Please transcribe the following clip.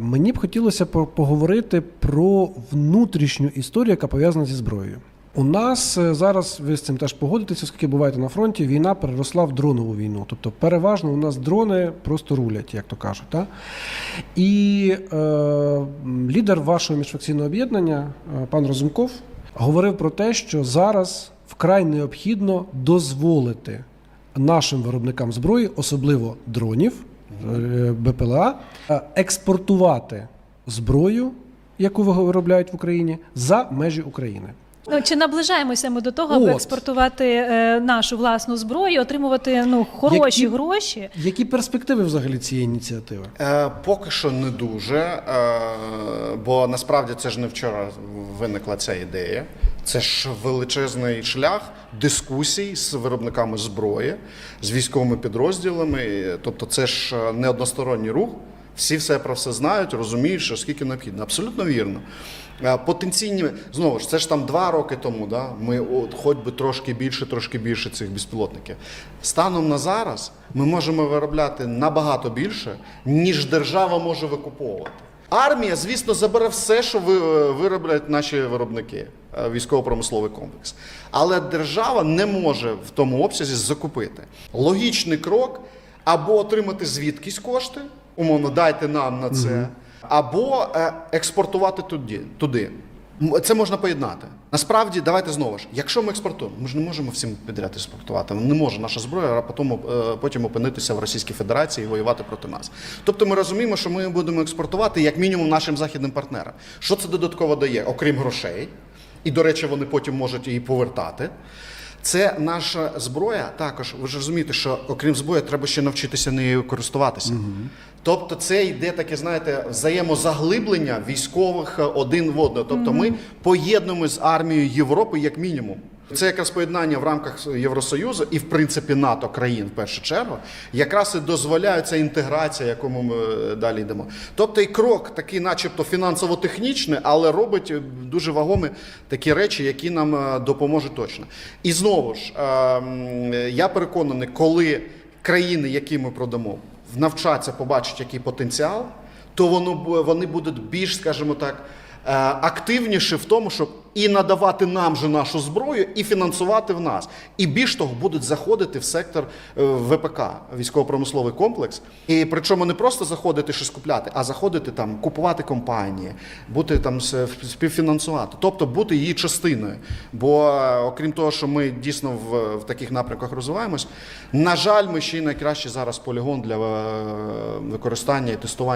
Мені б хотілося поговорити про внутрішню історію, яка пов'язана зі зброєю. У нас е, зараз ви з цим теж погодитеся, оскільки буваєте на фронті, війна переросла в дронову війну. Тобто, переважно у нас дрони просто рулять, як то кажуть. Так? І е, лідер вашого міжфракційного об'єднання, е, пан Розумков, говорив про те, що зараз вкрай необхідно дозволити нашим виробникам зброї, особливо дронів, БПЛА, е, експортувати зброю, яку виробляють в Україні, за межі України. Ну, чи наближаємося ми до того, аби От. експортувати е, нашу власну зброю, отримувати ну хороші Які- гроші? Які перспективи взагалі цієї ініціативи? Е, поки що не дуже, е, бо насправді це ж не вчора виникла ця ідея. Це ж величезний шлях дискусій з виробниками зброї, з військовими підрозділами. Тобто, це ж е, не односторонній рух. Всі все про все знають, розуміють, що скільки необхідно. Абсолютно вірно. Е, Потенційні, знову ж, це ж там два роки тому, да, ми от, хоч би трошки більше, трошки більше цих безпілотників. Станом на зараз ми можемо виробляти набагато більше, ніж держава може викуповувати. Армія, звісно, забере все, що е, вироблять наші виробники, е, військово-промисловий комплекс. Але держава не може в тому обсязі закупити. Логічний крок або отримати звідкись кошти, умовно, дайте нам на це, або е, експортувати туди. Це можна поєднати. Насправді, давайте знову ж, якщо ми експортуємо, ми ж не можемо всім підряд експортувати. Не може наша зброя потім, е, потім опинитися в Російській Федерації і воювати проти нас. Тобто ми розуміємо, що ми будемо експортувати як мінімум нашим західним партнерам. Що це додатково дає, окрім грошей, і, до речі, вони потім можуть її повертати. Це наша зброя. Також ви ж розумієте, що окрім зброї, треба ще навчитися нею користуватися. Тобто, це йде таке, знаєте, взаємозаглиблення військових е, один в одного. Тобто, ми поєднуємо з армією Європи як мінімум. Це якраз поєднання в рамках Євросоюзу і, в принципі, НАТО країн в першу чергу, якраз і дозволяє ця інтеграція, якому ми е, далі йдемо. Тобто, і крок такий, начебто, фінансово-технічний, але робить е, дуже вагомі такі речі, які нам е, допоможуть точно. І знову ж, я переконаний, коли країни, які ми продамо, навчаться, побачать, який потенціал, то воно вони будуть більш, скажімо так, активніші в тому, щоб і надавати нам же нашу зброю, і фінансувати в нас. І більш того, будуть заходити в сектор е, ВПК, військово-промисловий комплекс. І причому не просто заходити щось купляти, а заходити там, купувати компанії, бути там співфінансувати, тобто бути її частиною. Бо е, окрім того, що ми дійсно в, в таких напрямках розвиваємось, на жаль, ми ще й найкращий зараз полігон для е, використання і тестування.